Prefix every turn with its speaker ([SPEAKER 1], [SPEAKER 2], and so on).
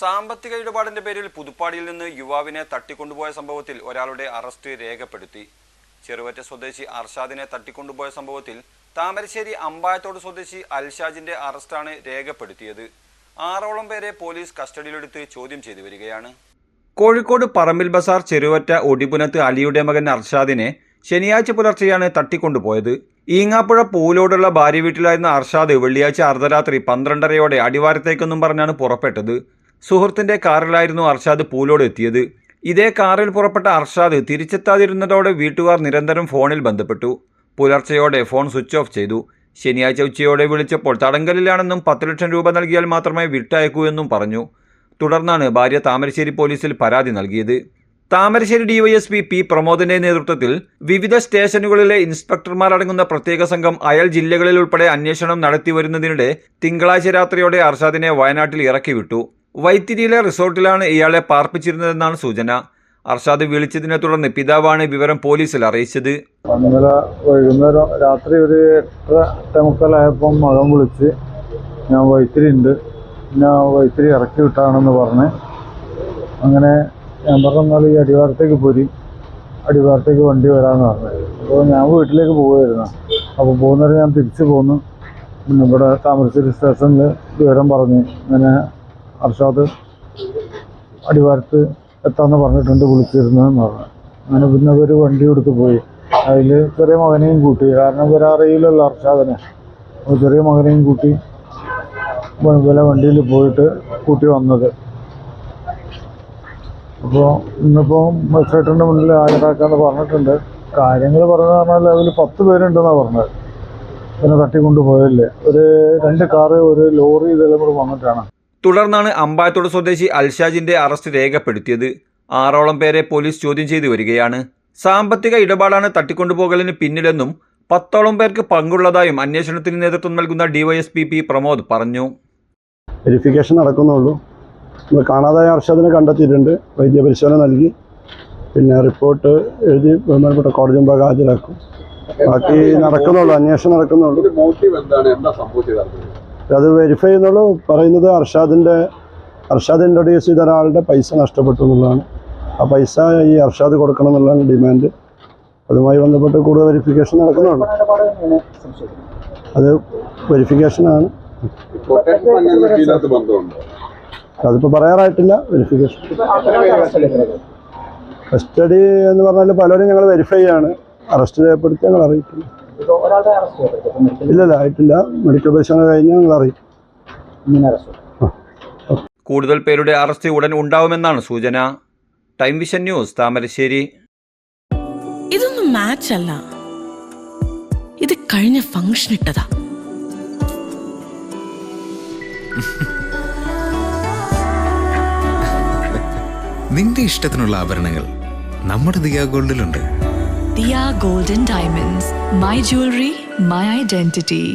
[SPEAKER 1] സാമ്പത്തിക ഇടപാടിന്റെ പേരിൽ പുതുപ്പാടിയിൽ നിന്ന് യുവാവിനെ തട്ടിക്കൊണ്ടുപോയ സംഭവത്തിൽ ഒരാളുടെ അറസ്റ്റ് രേഖപ്പെടുത്തി. ചെറുവറ്റ സ്വദേശി അർഷാദിനെ തട്ടിക്കൊണ്ടുപോയ സംഭവത്തിൽ താമരശ്ശേരി അമ്പായത്തോട് സ്വദേശി അൽഷാജിന്റെ അറസ്റ്റാണ് രേഖപ്പെടുത്തിയത്. ആറോളം പേരെ പോലീസ് കസ്റ്റഡിയിലെടുത്ത് ചോദ്യം ചെയ്തു വരികയാണ്. കോഴിക്കോട് പറമ്പിൽ ബസാർ ചെറുവറ്റ ഒടിപുനത്ത് അലിയുടെ മകൻ അർഷാദിനെ ശനിയാഴ്ച പുലർച്ചെയാണ് തട്ടിക്കൊണ്ടുപോയത്. ഈങ്ങാപ്പുഴ പൂലോടുള്ള ഭാര്യ വീട്ടിലായിരുന്ന അർഷാദ് വെള്ളിയാഴ്ച അർദ്ധരാത്രി പന്ത്രണ്ടരയോടെ അടിവാരത്തേക്കൊന്നും പറഞ്ഞാണ് പുറപ്പെട്ടത്. സുഹൃത്തിന്റെ കാറിലായിരുന്നു അർഷാദ് പൂലോട് എത്തിയത്. ഇതേ കാറിൽ പുറപ്പെട്ട അർഷാദ് തിരിച്ചെത്താതിരുന്നതോടെ വീട്ടുകാർ നിരന്തരം ഫോണിൽ ബന്ധപ്പെട്ടു. പുലർച്ചയോടെ ഫോൺ സ്വിച്ച് ഓഫ് ചെയ്തു. ശനിയാഴ്ച ഉച്ചയോടെ വിളിച്ചപ്പോൾ തടങ്കലിലാണെന്നും പത്ത് ലക്ഷം രൂപ നൽകിയാൽ മാത്രമേ വിട്ടയക്കൂ എന്നും പറഞ്ഞു. തുടർന്നാണ് ഭാര്യ താമരശ്ശേരി പോലീസിൽ പരാതി നൽകിയത്. താമരശ്ശേരി ഡിവൈഎസ്പി പി പ്രമോദിന്റെ നേതൃത്വത്തിൽ വിവിധ സ്റ്റേഷനുകളിലെ ഇൻസ്പെക്ടർമാരടങ്ങുന്ന പ്രത്യേക സംഘം അയൽ ജില്ലകളിൽ ഉൾപ്പെടെ അന്വേഷണം നടത്തി വരുന്നതിനിടെ തിങ്കളാഴ്ച രാത്രിയോടെ അർഷാദിനെ വയനാട്ടിൽ ഇറക്കി വിട്ടു വൈത്തിരിയിലെ റിസോർട്ടിലാണ് ഇയാളെ പാർപ്പിച്ചിരുന്നതെന്നാണ് സൂചന. അർഷാദ് വിളിച്ചതിനെ തുടർന്ന് പിതാവാണ് വിവരം പോലീസിൽ അറിയിച്ചത്.
[SPEAKER 2] വൈകുന്നേരം രാത്രി ഒരു എട്ടര എട്ടേമുക്കാലായപ്പം മകൻ വിളിച്ച് ഞാൻ വൈത്തിരി ഉണ്ട് ഞാൻ വൈത്തിരി ഇറക്കി വിട്ടാണെന്ന് പറഞ്ഞ് അങ്ങനെ ഞാൻ പറഞ്ഞാൽ ഈ അടിവാരത്തേക്ക് പോരി. അടിവാരത്തേക്ക് വണ്ടി വരാമെന്ന് പറഞ്ഞു. അപ്പോൾ ഞാൻ വീട്ടിലേക്ക് പോവുകയായിരുന്നു. അപ്പോൾ പോകുന്നവരെ ഞാൻ തിരിച്ചു പോന്നു. പിന്നെ ഇവിടെ താമരശ്ശേരി സ്റ്റേഷനിൽ വിവരം പറഞ്ഞ് ഇങ്ങനെ അർഷാദ് അടിവാരത്ത് എത്താമെന്ന് പറഞ്ഞിട്ടുണ്ട് വിളിച്ചിരുന്നതെന്ന് പറഞ്ഞു. അങ്ങനെ പിന്നെ ഒരു വണ്ടി എടുത്ത് പോയി. അതിൽ ചെറിയ മകനെയും കൂട്ടി. കാരണം ഇവരെ അറിയില്ലല്ലോ അർഷാദിനെ. ചെറിയ മകനെയും കൂട്ടി പോലെ വണ്ടിയിൽ പോയിട്ട് കൂട്ടി വന്നത്. അപ്പോൾ ഇന്നിപ്പോൾ മജിസ്ട്രേറ്റിന്റെ മുന്നിൽ ഹാജരാക്കാന്ന് പറഞ്ഞിട്ടുണ്ട്. കാര്യങ്ങൾ പറഞ്ഞു പറഞ്ഞാൽ അതിൽ പത്ത് പേരുണ്ടെന്നാണ് പറഞ്ഞത്. പിന്നെ തട്ടിക്കൊണ്ട് പോയല്ലേ ഒരു രണ്ട് കാറ് ഒരു ലോറി ഇതെല്ലാം കൂടെ വന്നിട്ടാണ്.
[SPEAKER 1] തുടർന്നാണ് അമ്പായത്തോട് സ്വദേശി അൽഷാജിന്റെ അറസ്റ്റ് രേഖപ്പെടുത്തിയത്. ആറോളം പേരെ പോലീസ് ചോദ്യം ചെയ്തു വരികയാണ്. സാമ്പത്തിക ഇടപാടാണ് തട്ടിക്കൊണ്ടുപോകലിന് പിന്നിലെന്നും പത്തോളം പേർക്ക് പങ്കുള്ളതായും അന്വേഷണത്തിന് നേതൃത്വം നൽകുന്ന ഡിവൈഎസ്പി പി പ്രമോദ് പറഞ്ഞു.
[SPEAKER 3] വെരിഫിക്കേഷൻ നടക്കുന്നുള്ളൂ. കാണാതായ അർഷാദിനെ കണ്ടെത്തിയിട്ടുണ്ട്. വൈദ്യപരിശോധന നൽകി. പിന്നെ റിപ്പോർട്ട് എഴുതി ബഹുമാനപ്പെട്ട കോടതി മുമ്പാകെ ഹാജരാക്കും. ബാക്കി നടക്കുന്നുള്ളൂ. അന്വേഷണം നടക്കുന്നുള്ളൂ.
[SPEAKER 4] മോട്ടീവ് എന്താണ്? എന്താ സംഭവിച്ചത്?
[SPEAKER 3] അത് വെരിഫൈ ചെയ്യുന്നുള്ളൂ. പറയുന്നത് അർഷാദിന്റെ അർഷാദ് ഇൻട്രൊഡ്യൂസ് ചെയ്ത ഒരാളുടെ പൈസ നഷ്ടപ്പെട്ടു എന്നുള്ളതാണ്. ആ പൈസ ഈ അർഷാദ് കൊടുക്കണം എന്നുള്ളതാണ് ഡിമാൻഡ് അതുമായി ബന്ധപ്പെട്ട് കൂടുതൽ വെരിഫിക്കേഷൻ നടക്കുന്നതാണ് അത് വെരിഫിക്കേഷനാണ് അതിപ്പോൾ പറയാറായിട്ടില്ല. വെരിഫിക്കേഷൻ കസ്റ്റഡി എന്ന് പറഞ്ഞാൽ പലരും ഞങ്ങൾ വെരിഫൈ ആണ് അറസ്റ്റ് ചെയ്യപ്പെടുത്തി ഞങ്ങൾ അറിയിക്കില്ല. ഇല്ലല്ല ആയിട്ടില്ല. മെഡിക്കൽ പരിശോധന കഴിഞ്ഞ് ഞങ്ങൾ അറിയും.
[SPEAKER 1] കൂടുതൽ പേരുടെ അറസ്റ്റ് ഉടൻ ഉണ്ടാവുമെന്നാണ് സൂചന. Time vision news Thamarassery.
[SPEAKER 5] ഇതൊന്നും മാച്ച് അല്ല. ഇത് കഴിഞ്ഞ ഫംഗ്ഷൻ ഇട്ടതാ.
[SPEAKER 6] നിന്റെ ഇഷ്ടത്തിനുള്ള ആഭരണങ്ങൾ നമ്മുടെ Diya ഗോൾഡിലുണ്ട്
[SPEAKER 7] Dia Golden Diamonds, my jewelry, my identity.